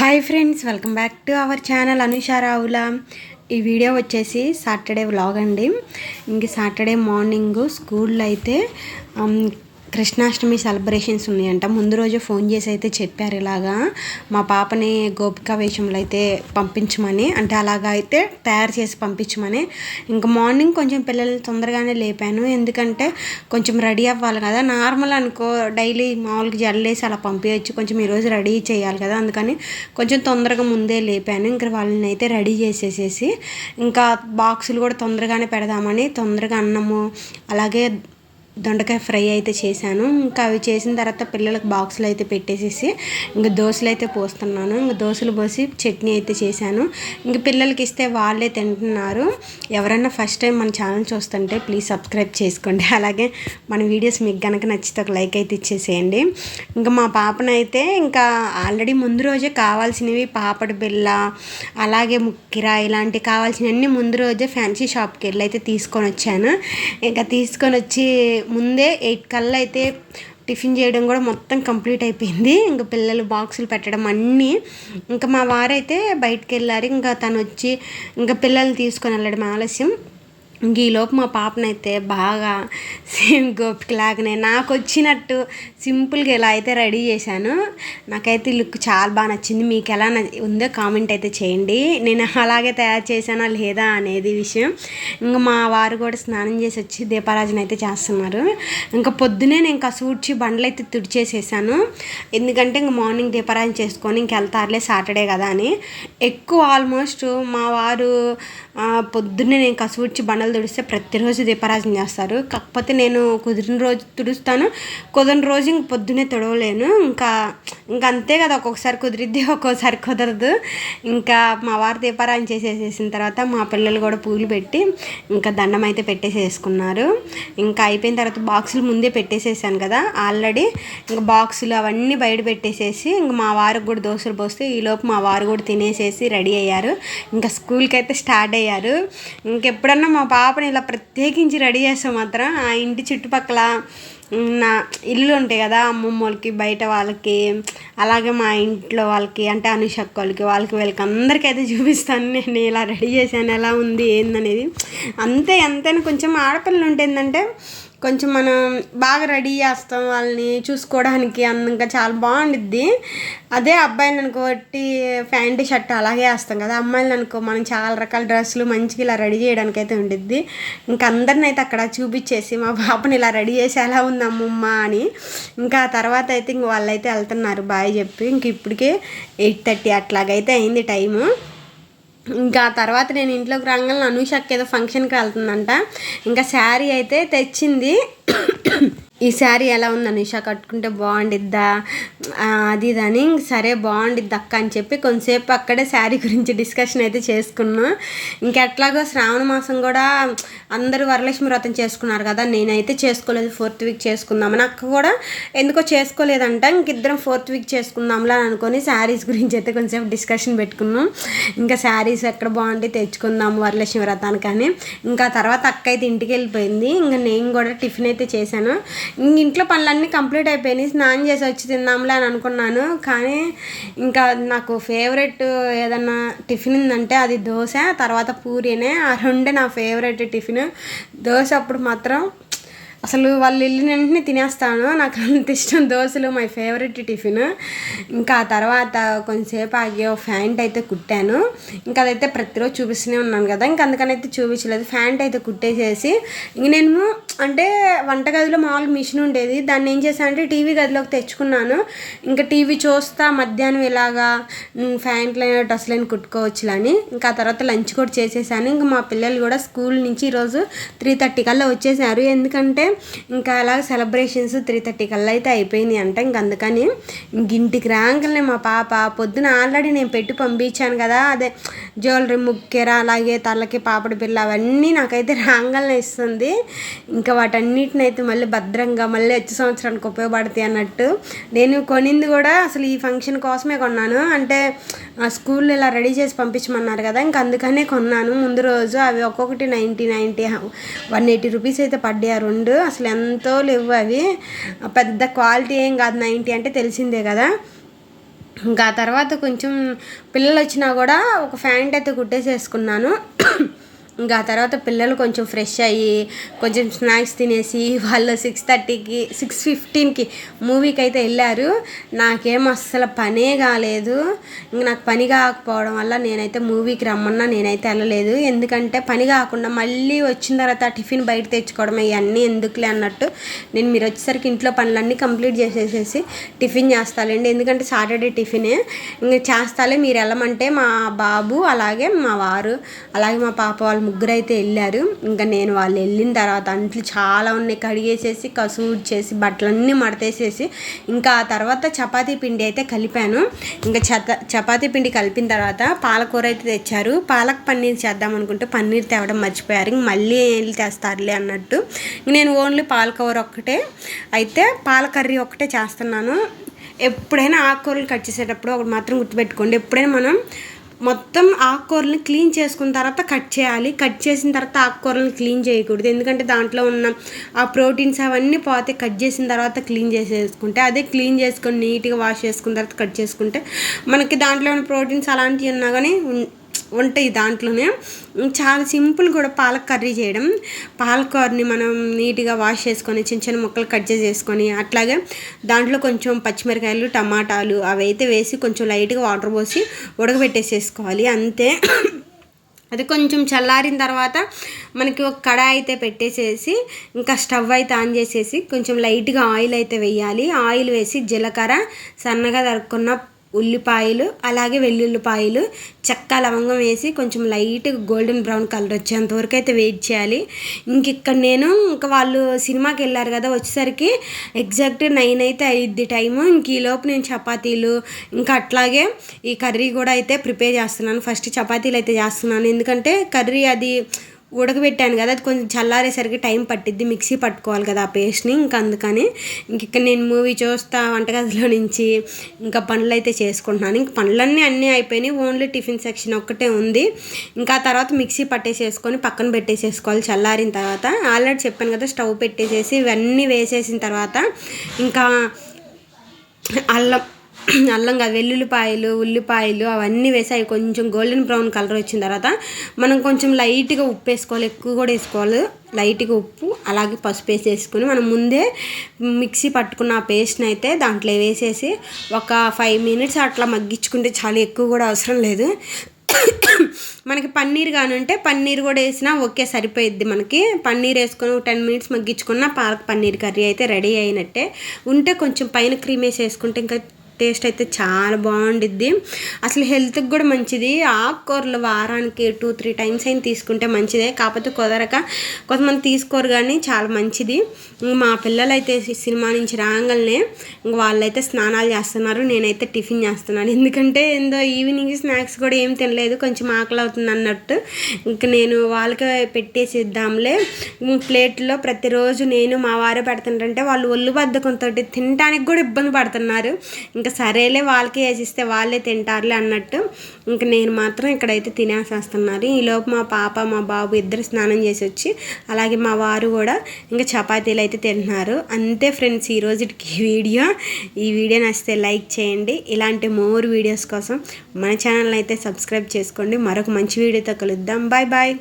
Hi friends welcome back to our channel అనుషారావుల ఈ video వచ్చేసి Saturday vlog అండి. ఇంక సాటర్డే మార్నింగ్ స్కూల్లో అయితే కృష్ణాష్టమి సెలబ్రేషన్స్ ఉన్నాయంట. ముందు రోజు ఫోన్ చేసి అయితే చెప్పారు ఇలాగా. మా పాపని గోపిక వేషంలో అయితే పంపించమని అంటే అలాగా అయితే తయారు చేసి పంపించమని. ఇంకా మార్నింగ్ కొంచెం పిల్లల్ని తొందరగానే లేపాను. ఎందుకంటే కొంచెం రెడీ అవ్వాలి కదా. నార్మల్ అనుకో డైలీ మామూలుగా జల్లేసి అలా పంపించచ్చు. కొంచెం ఈరోజు రెడీ చేయాలి కదా. అందుకని కొంచెం తొందరగా ముందే లేపాను. ఇంకా వాళ్ళని అయితే రెడీ చేసేసేసి ఇంకా బాక్సులు కూడా తొందరగానే పెడదామని తొందరగా అన్నము అలాగే దొండకాయ ఫ్రై అయితే చేశాను. ఇంకా అవి చేసిన తర్వాత పిల్లలకు బాక్సులు అయితే పెట్టేసేసి ఇంకా దోశలు అయితే పోస్తున్నాను. ఇంకా దోశలు పోసి చట్నీ అయితే చేశాను. ఇంకా పిల్లలకి ఇస్తే వాళ్ళే తింటున్నారు. ఎవరైనా ఫస్ట్ టైం మన ఛానల్ చూస్తుంటే ప్లీజ్ సబ్స్క్రైబ్ చేసుకోండి. అలాగే మన వీడియోస్ మీకు కనుక నచ్చితే ఒక లైక్ అయితే ఇచ్చేసేయండి. ఇంకా మా పాపనైతే ఇంకా ఆల్రెడీ ముందు రోజే కావాల్సినవి పాపడి బిళ్ళ అలాగే ముక్కిరా ఇలాంటివి కావాల్సినవన్నీ ముందు రోజే ఫ్యాన్సీ షాప్కి వెళ్ళి అయితే తీసుకొని వచ్చాను. ఇంకా తీసుకొని వచ్చి ముందే ఎయిట్ కల్లా అయితే టిఫిన్ చేయడం కూడా మొత్తం కంప్లీట్ అయిపోయింది. ఇంకా పిల్లలు బాక్సులు పెట్టడం అన్నీ. ఇంకా మా వారైతే బయటకు వెళ్ళారు ఇంకా తను వచ్చి ఇంకా పిల్లల్ని తీసుకొని వెళ్ళడం ఆలస్యం. ఈలోపు మా పాపనైతే బాగా సేమ్ గోపికలాగానే నాకు వచ్చినట్టు సింపుల్గా ఇలా అయితే రెడీ చేశాను నాకైతే లుక్ చాలా బాగా నచ్చింది. మీకు ఎలా ఉందో కామెంట్ అయితే చేయండి. నేను అలాగే తయారు చేశానా లేదా అనేది విషయం. ఇంకా మా వారు కూడా స్నానం చేసి వచ్చి దీపారాజన అయితే చేస్తున్నారు. ఇంకా పొద్దునే నేను కసూడ్చి బండ్లు అయితే తుడిచేసేసాను. ఎందుకంటే ఇంక మార్నింగ్ దీపారాజన చేసుకొని ఇంక వెళ్తారులే సాటర్డే కదా అని. ఎక్కువ ఆల్మోస్ట్ మా వారు పొద్దున్నే నేను కసూడ్చి బండలు తుడిస్తే ప్రతిరోజు దీపారాజన చేస్తారు. కాకపోతే నేను కుదిరిన రోజు తుడుస్తాను. కుదిరిన రోజు ఇంక పొద్దున్నే తుడవలేను. ఇంకా ఇంకా అంతే కదా ఒక్కొక్కసారి కుదిరిద్ది ఒక్కోసారి కుదరదు. ఇంకా మా వారు దీపారాయణ చేసేసేసిన తర్వాత మా పిల్లలు కూడా పూలు పెట్టి ఇంకా దండం అయితే పెట్టేసేసుకున్నారు. ఇంకా అయిపోయిన తర్వాత బాక్సులు ముందే పెట్టేసేసాను కదా ఆల్రెడీ. ఇంకా బాక్సులు అవన్నీ బయట పెట్టేసేసి ఇంకా మా వారికి కూడా దోశలు పోస్తే ఈలోపు మా వారు కూడా తినేసేసి రెడీ అయ్యారు. ఇంకా స్కూల్కి అయితే స్టార్ట్ అయ్యారు. ఇంకెప్పుడన్నా మా పాపని ఇలా ప్రత్యేకించి రెడీ చేస్తాం మాత్రం ఆ ఇంటి చుట్టుపక్కల నా ఇల్లు ఉంటాయి కదా అమ్మమ్మ వాళ్ళకి బయట వాళ్ళకి అలాగే మా ఇంట్లో వాళ్ళకి అంటే అనుషక్ వాళ్ళకి వాళ్ళకి వీళ్ళకి అందరికీ అయితే చూపిస్తాను. నేను ఇలా రెడీ చేశాను ఎలా ఉంది ఏందనేది. అంతే ఎంతైనా కొంచెం ఆడపిల్లలు ఉంటే ఏంటంటే కొంచెం మనం బాగా రెడీ చేస్తాం వాళ్ళని చూసుకోవడానికి అందంగా చాలా బాగుండిద్ది. అదే అబ్బాయిలు అనుకోబట్టి ప్యాంటు షర్ట్ అలాగే వేస్తాం కదా. అమ్మాయిలు అనుకో మనం చాలా రకాల డ్రెస్సులు మంచిగా ఇలా రెడీ చేయడానికి అయితే ఉండిద్ది. ఇంకా అందరిని అయితే అక్కడ చూపించేసి మా పాపని ఇలా రెడీ చేసి ఎలా ఉంది అమ్మమ్మ అని. ఇంకా తర్వాత అయితే ఇంక వాళ్ళైతే వెళ్తున్నారు బాయ్ చెప్పి. ఇంక ఇప్పటికే ఎయిట్ థర్టీ అట్లాగైతే అయింది టైము. ఇంకా తర్వాత నేను ఇంట్లోకి రాగానే అనుషకి ఏదో ఫంక్షన్కి వెళ్తుందంట. ఇంకా శారీ అయితే తెచ్చింది. ఈ శారీ ఎలా ఉంది? నిషా కట్టుకుంటే బాగుండిద్దా? అది ఇదని సరే బాగుండిద్ది అక్క అని చెప్పి కొంతసేపు అక్కడే శారీ గురించి డిస్కషన్ అయితే చేసుకున్నాం. ఇంకెట్లాగో శ్రావణ మాసం కూడా అందరూ వరలక్ష్మి వ్రతం చేసుకున్నారు కదా నేనైతే చేసుకోలేదు ఫోర్త్ వీక్ చేసుకుందామని. అక్క కూడా ఎందుకో చేసుకోలేదంట ఇంకిద్దరం ఫోర్త్ వీక్ చేసుకుందాంలా అని అనుకొని శారీస్ గురించి అయితే కొంచెంసేపు డిస్కషన్ పెట్టుకున్నాం. ఇంకా శారీస్ ఎక్కడ బాగుంటే తెచ్చుకుందాము వరలక్ష్మి వ్రతానికి అని ఇంకా తర్వాత అక్క అయితే ఇంటికి వెళ్ళిపోయింది ఇంకా నేను కూడా టిఫిన్ అయితే చేశాను. ఇంట్లో పనులన్నీ కంప్లీట్ అయిపోయినాయి. స్నానం చేసి వచ్చి తిందాంలే అని అనుకున్నాను. కానీ ఇంకా నాకు ఫేవరెట్ ఏదన్నా టిఫిన్ ఉందంటే అది దోశ తర్వాత పూరీనే. ఆ రెండే నా ఫేవరెట్ టిఫిన్. దోశ అప్పుడు మాత్రం అసలు వాళ్ళు వెళ్ళిన వెంటనే తినేస్తాను. నాకు అంత ఇష్టం దోశలు మై ఫేవరెట్ టిఫిన్ ఇంకా ఆ తర్వాత కొంచెంసేపు ఆగి ఒక ఫ్యాంట్ అయితే కుట్టాను. ఇంకా అదైతే ప్రతిరోజు చూపిస్తూనే ఉన్నాను కదా. ఇంకా అందుకని అయితే చూపించలేదు. ఫ్యాంట్ అయితే కుట్టేసేసి ఇంక నేను అంటే వంటగదిలో మామూలుగా మిషన్ ఉండేది. దాన్ని ఏం చేశానంటే టీవీ గదిలోకి తెచ్చుకున్నాను. ఇంకా టీవీ చూస్తా మధ్యాహ్నం ఇలాగా ఫ్యాంట్లైన డ్రెస్లైన కుట్టుకోవచ్చులని. ఇంకా ఆ తర్వాత లంచ్ కూడా చేసేసాను. ఇంకా మా పిల్లలు కూడా స్కూల్ నుంచి ఈరోజు త్రీ థర్టీ కల్లా వచ్చేసారు. ఎందుకంటే ఇంకా అలాగ సెలబ్రేషన్స్ త్రీ థర్టీ కల్లా అయితే అయిపోయినాయి అంట. ఇంక అందుకని ఇంక ఇంటికి రాగానే మా పాప పొద్దున ఆల్రెడీ నేను పెట్టి పంపించాను కదా. అదే జ్యువెలరీ ముక్కెర అలాగే తలకి పాపడి బిల్ల అవన్నీ నాకైతే రాగానే ఇస్తుంది. ఇంకా వాటన్నిటిని అయితే మళ్ళీ భద్రంగా మళ్ళీ వచ్చే సంవత్సరానికి ఉపయోగపడతాయి అన్నట్టు. నేను కొనింది కూడా అసలు ఈ ఫంక్షన్ కోసమే కొన్నాను. అంటే ఆ స్కూల్లో ఇలా రెడీ చేసి పంపించమన్నారు కదా. ఇంక అందుకనే కొన్నాను. ముందు రోజు అవి ఒక్కొక్కటి ninety ninety one eighty rupees అయితే పడ్డాయి ఆ రెండు. అసలు ఎంతో లేవు అవి. పెద్ద క్వాలిటీ ఏం కాదు నైంటీ అంటే తెలిసిందే కదా. ఇంకా తర్వాత కొంచెం పిల్లలు వచ్చినా కూడా ఒక ఫ్యాంట్ అయితే కుట్టేసేసుకున్నాను. ఇంకా ఆ తర్వాత పిల్లలు కొంచెం ఫ్రెష్ అయ్యి కొంచెం స్నాక్స్ తినేసి వాళ్ళు సిక్స్ థర్టీకి సిక్స్ ఫిఫ్టీన్కి మూవీకి అయితే వెళ్ళారు. నాకేం అస్సలు పనే కాలేదు. ఇంక నాకు పని కాకపోవడం వల్ల నేనైతే మూవీకి రమ్మన్నా నేనైతే వెళ్ళలేదు. ఎందుకంటే పని కాకుండా మళ్ళీ వచ్చిన తర్వాత టిఫిన్ బయట తెచ్చుకోవడం ఇవన్నీ ఎందుకులే అన్నట్టు నేను మీరు వచ్చేసరికి ఇంట్లో పనులన్నీ కంప్లీట్ చేసేసేసి టిఫిన్ చేస్తాలండి. ఎందుకంటే సాటర్డే టిఫినే ఇంక చేస్తాలే మీరు వెళ్ళమంటే మా బాబు అలాగే మా వారు అలాగే మా పాప వాళ్ళు ముగ్గురు అయితే వెళ్ళారు. ఇంకా నేను వాళ్ళు వెళ్ళిన తర్వాత అంట్లు చాలా ఉన్నాయి. కడిగేసేసి కసూడ్ చేసి బట్టలన్నీ మడతేసేసి ఇంకా ఆ తర్వాత చపాతీ పిండి అయితే కలిపాను. ఇంకా చత చపాతీ పిండి కలిపిన తర్వాత పాలకూర అయితే తెచ్చారు. పాలక్ పన్నీర్ చేద్దాం అనుకుంటే పన్నీర్ తేవడం మర్చిపోయారు. ఇంక మళ్ళీ వెళ్ళి తెస్తారులే అన్నట్టు. నేను ఓన్లీ పాలకూర ఒక్కటే. అయితే పాల కర్రీ ఒక్కటే చేస్తున్నాను. ఎప్పుడైనా ఆకుకూరలు కట్ చేసేటప్పుడు ఒకటి మాత్రం గుర్తుపెట్టుకోండి. ఎప్పుడైనా మనం మొత్తం ఆకుకూరలను క్లీన్ చేసుకున్న తర్వాత కట్ చేయాలి. కట్ చేసిన తర్వాత ఆకుకూరలను క్లీన్ చేయకూడదు. ఎందుకంటే దాంట్లో ఉన్న ఆ ప్రోటీన్స్ అవన్నీ పోతే కట్ చేసిన తర్వాత క్లీన్ చేసేసుకుంటే అదే క్లీన్ చేసుకొని నీట్గా వాష్ చేసుకున్న తర్వాత కట్ చేసుకుంటే మనకి దాంట్లో ఉన్న ప్రోటీన్స్ అలాంటివి ఉన్నా కానీ ఉంటాయి దాంట్లోనే. చాలా సింపుల్ కూడా పాలక్ కర్రీ చేయడం. పాలకూరని మనం నీట్గా వాష్ చేసుకొని చిన్న చిన్న ముక్కలు కట్ చేసేసుకొని అట్లాగే దాంట్లో కొంచెం పచ్చిమిరకాయలు టమాటాలు అవి అయితే వేసి కొంచెం లైట్గా వాటర్ పోసి ఉడకబెట్టేసేసుకోవాలి. అంతే. అది కొంచెం చల్లారిన తర్వాత మనకి ఒక కడాయి అయితే పెట్టేసేసి ఇంకా స్టవ్ అయితే ఆన్ చేసేసి కొంచెం లైట్గా ఆయిల్ అయితే వేయాలి. ఆయిల్ వేసి జీలకర్ర సన్నగా తరుక్కున్న ఉల్లిపాయలు అలాగే వెల్లుల్లిపాయలు చెక్క లవంగం వేసి కొంచెం లైట్గా గోల్డెన్ బ్రౌన్ కలర్ వచ్చేంత వరకు అయితే వెయిట్ చేయాలి. ఇంక ఇక్కడ నేను ఇంకా వాళ్ళు సినిమాకి వెళ్ళారు కదా వచ్చేసరికి ఎగ్జాక్ట్ నైన్ అయితే అయ్యిద్ది టైము ఇంక ఈలోపు నేను చపాతీలు ఇంకా అట్లాగే ఈ కర్రీ కూడా అయితే ప్రిపేర్ చేస్తున్నాను. ఫస్ట్ చపాతీలు అయితే చేస్తున్నాను. ఎందుకంటే కర్రీ అది ఉడకబెట్టాను కదా అది కొంచెం చల్లారేసరికి టైం పట్టిద్ది మిక్సీ పట్టుకోవాలి కదా ఆ పేస్ట్ని. ఇంకా అందుకని ఇంక ఇక్కడ నేను మూవీ చూస్తా వంటగదిలో నుంచి ఇంకా పనులు అయితే చేసుకుంటున్నాను. ఇంక పనులన్నీ అన్నీ అయిపోయినాయి ఓన్లీ టిఫిన్ సెక్షన్ ఒక్కటే ఉంది. ఇంకా తర్వాత మిక్సీ పట్టేసేసుకొని పక్కన పెట్టేసేసుకోవాలి చల్లారిన తర్వాత. ఆల్రెడీ చెప్పాను కదా స్టవ్ పెట్టేసేసి ఇవన్నీ వేసేసిన తర్వాత ఇంకా అల్లం అల్లం కాదు వెల్లుల్లిపాయలు ఉల్లిపాయలు అవన్నీ వేసి అవి కొంచెం గోల్డెన్ బ్రౌన్ కలర్ వచ్చిన తర్వాత మనం కొంచెం లైట్గా ఉప్పు వేసుకోవాలి. ఎక్కువ కూడా వేసుకోవాలి. లైట్గా ఉప్పు అలాగే పసుపు వేసేసుకుని మనం ముందే మిక్సీ పట్టుకున్న ఆ పేస్ట్ని అయితే దాంట్లో వేసేసి ఒక ఫైవ్ మినిట్స్ అట్లా మగ్గించుకుంటే చాలా. ఎక్కువ కూడా అవసరం లేదు. మనకి పన్నీర్ కానీ ఉంటే పన్నీర్ కూడా వేసినా ఓకే సరిపోయిద్ది మనకి. పన్నీర్ వేసుకొని టెన్ మినిట్స్ మగ్గించుకున్న పాలక్ పన్నీర్ కర్రీ అయితే రెడీ అయినట్టే. ఉంటే కొంచెం పైన క్రీమ్ వేసి వేసుకుంటే ఇంకా టేస్ట్ అయితే చాలా బాగుండిద్ది. అసలు హెల్త్కి కూడా మంచిది. ఆకుకూరలు వారానికి టూ త్రీ టైమ్స్ అయినా తీసుకుంటే మంచిదే. కాకపోతే కుదరక కొంతమంది తీసుకోరు కానీ చాలా మంచిది. మా పిల్లలు అయితే సినిమా నుంచి రాగానే వాళ్ళైతే స్నానాలు చేస్తున్నారు. నేనైతే టిఫిన్ చేస్తున్నాను. ఎందుకంటే ఏందో ఈవినింగ్ స్నాక్స్ కూడా ఏం తినలేదు. కొంచెం ఆకలి అవుతుంది అన్నట్టు. ఇంక నేను వాళ్ళకి పెట్టేసి ఇద్దాంలే ప్లేట్లో ప్రతిరోజు నేను మా వారే పెడుతుంటే వాళ్ళు ఒళ్ళు బద్దకంతో తినడానికి కూడా ఇబ్బంది పడుతున్నారు. ఇంకా ఇంకా సరేలే వాళ్ళకి వేసిస్తే వాళ్ళే తింటారులే అన్నట్టు ఇంక నేను మాత్రం ఇక్కడైతే తినేసేస్తున్నారు. ఈలోపు మా పాప మా బాబు ఇద్దరు స్నానం చేసి వచ్చి అలాగే మా వారు కూడా ఇంకా చపాతీలు అయితే తింటున్నారు. అంతే ఫ్రెండ్స్ ఈ వీడియో. ఈ వీడియో నచ్చితే లైక్ చేయండి. ఇలాంటి మోర్ వీడియోస్ కోసం మన ఛానల్ అయితే సబ్స్క్రైబ్ చేసుకోండి. మరొక మంచి వీడియోతో కలుద్దాం. Bye bye.